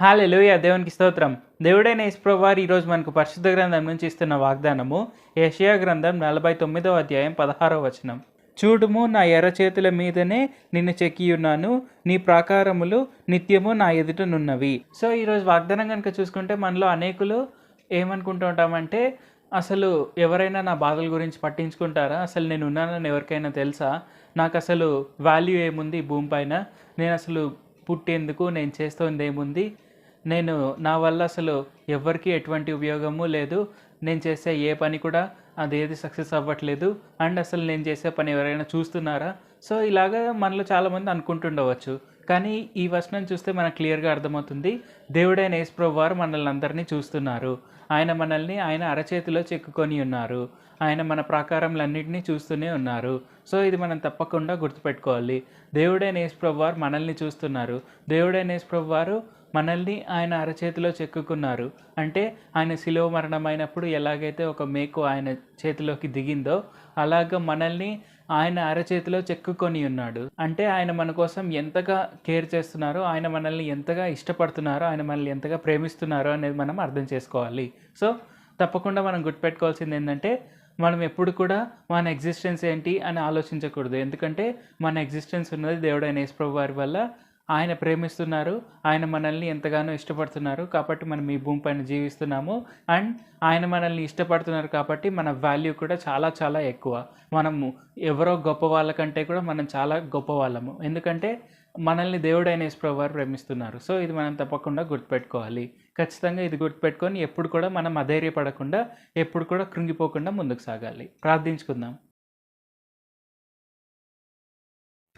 Hallelujah దేవునికి స్తోత్రం. దేవుడైన యేసుప్రభు వారు ఈరోజు మనకు పరిశుద్ధ గ్రంథం నుంచి ఇస్తున్న వాగ్దానము ఏషియా గ్రంథం నలభై తొమ్మిదవ అధ్యాయం పదహారవ వచనం. చూడుము నా ఎర్ర చేతుల మీదనే నిన్ను చెక్కియున్నాను నీ ప్రాకారములు నిత్యము నా ఎదుటనున్నవి సో ఈరోజు వాగ్దానం కనుక చూసుకుంటే మనలో అనేకులు ఏమనుకుంటూ ఉంటామంటే అసలు ఎవరైనా నా బాధల గురించి పట్టించుకుంటారా? అసలు నేను ఉన్నానని ఎవరికైనా తెలుసా? నాకు అసలు వాల్యూ ఏముంది భూమి పైన? నేను అసలు పుట్టేందుకు నేను చేస్తుంది ఏముంది నేను నా వల్ల అసలు ఎవరికి ఎటువంటి ఉపయోగము లేదు. నేను చేసే ఏ పని కూడా అదేది సక్సెస్ అవ్వట్లేదు. అండ్ అసలు నేను చేసే పని ఎవరైనా చూస్తున్నారా? సో ఇలాగా మనలో చాలామంది అనుకుంటుండవచ్చు. కానీ ఈ వచనం చూస్తే మనకు క్లియర్గా అర్థమవుతుంది. దేవుడైన యేసుప్రభు వారు మనల్ని అందరినీ చూస్తున్నారు. ఆయన మనల్ని ఆయన అరచేతిలో చెక్కుకొని ఉన్నారు. ఆయన మన ప్రాకారంలన్నింటినీ చూస్తూనే ఉన్నారు. సో ఇది మనం తప్పకుండా గుర్తుపెట్టుకోవాలి. దేవుడైన యేసుప్రభు వారు మనల్ని చూస్తున్నారు. దేవుడైన యేసుప్రభు వారు మనల్ని ఆయన అరచేతిలో చెక్కుకున్నారు. అంటే ఆయన శిలువ మరణమైనప్పుడు ఎలాగైతే ఒక మేకు ఆయన చేతిలోకి దిగిందో అలాగ మనల్ని ఆయన అరచేతిలో చెక్కుకొని ఉన్నాడు. అంటే ఆయన మన కోసం ఎంతగా కేర్ చేస్తున్నారో ఆయన మనల్ని ఎంతగా ఇష్టపడుతున్నారో ఆయన మనల్ని ఎంతగా ప్రేమిస్తున్నారో అనేది మనం అర్థం చేసుకోవాలి. సో తప్పకుండా మనం గుర్తుపెట్టుకోవాల్సింది ఏంటంటే మనం ఎప్పుడు కూడా మన ఎగ్జిస్టెన్స్ ఏంటి అని ఆలోచించకూడదు. ఎందుకంటే మన ఎగ్జిస్టెన్స్ ఉన్నది దేవుడైన యేసుప్రభు వారి వల్ల ఆయన ప్రేమిస్తున్నారు. ఆయన మనల్ని ఎంతగానో ఇష్టపడుతున్నారు కాబట్టి మనం ఈ భూమి పైన జీవిస్తున్నాము. అండ్ ఆయన మనల్ని ఇష్టపడుతున్నారు కాబట్టి మన వాల్యూ కూడా చాలా చాలా ఎక్కువ. మనము ఎవరో గొప్ప వాళ్ళకంటే కూడా మనం చాలా గొప్ప వాళ్ళము. ఎందుకంటే మనల్ని దేవుడైన యేసుప్రభు వారు ప్రేమిస్తున్నారు. సో ఇది మనం తప్పకుండా గుర్తుపెట్టుకోవాలి. ఖచ్చితంగా ఇది గుర్తుపెట్టుకొని ఎప్పుడు కూడా మనం అధైర్యపడకుండా ఎప్పుడు కూడా కృంగిపోకుండా ముందుకు సాగాలి. ప్రార్థించుకుందాం.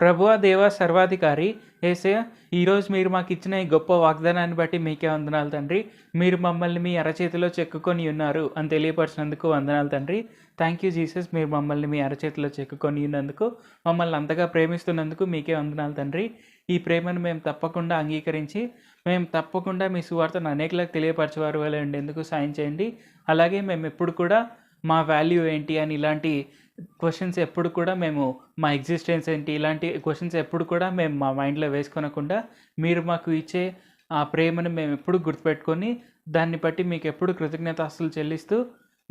ప్రభువా దేవ సర్వాధికారి ఏసయ ఈరోజు మీరు మాకు ఇచ్చిన ఈ గొప్ప వాగ్దానాన్ని బట్టి మీకే వందనాలు తండ్రి. మీరు మమ్మల్ని మీ అరచేతిలో చెక్కుకొని ఉన్నారు అని తెలియపరిచినందుకు వందనాలు తండ్రి. థ్యాంక్ యూ జీసస్ మీరు మమ్మల్ని మీ అరచేతిలో చెక్కుకొని ఉన్నందుకు మమ్మల్ని అంతగా ప్రేమిస్తున్నందుకు మీకే వందనాలు తండ్రి. ఈ ప్రేమను మేము తప్పకుండా అంగీకరించి మేము తప్పకుండా మీ సువార్తను అనేకలకు తెలియపరచేవారు వల్ల ఉండేందుకు సాయం చేయండి. అలాగే మేము ఎప్పుడు కూడా మా వాల్యూ ఏంటి అని ఇలాంటి క్వశ్చన్స్ ఎప్పుడు కూడా మేము మా ఎగ్జిస్టెన్స్ ఏంటి ఇలాంటి క్వశ్చన్స్ ఎప్పుడు కూడా మేము మా మైండ్లో వేసుకోనకుండా మీరు మాకు ఇచ్చే ఆ ప్రేమను మేము ఎప్పుడు గుర్తుపెట్టుకొని దాన్ని బట్టి మీకు ఎప్పుడు కృతజ్ఞతాస్తులు చెల్లిస్తూ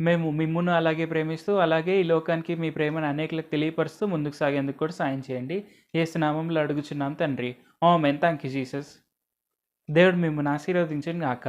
మేము మిమ్మును అలాగే ప్రేమిస్తూ అలాగే ఈ లోకానికి మీ ప్రేమను అనేకలకు తెలియపరుస్తూ ముందుకు సాగేందుకు కూడా సాయం చేయండి. ఏ స్నామంలో అడుగుచున్నాం తండ్రి. Amen thank you Jesus దేవుడు మిమ్మల్ని ఆశీర్వదించండి కాక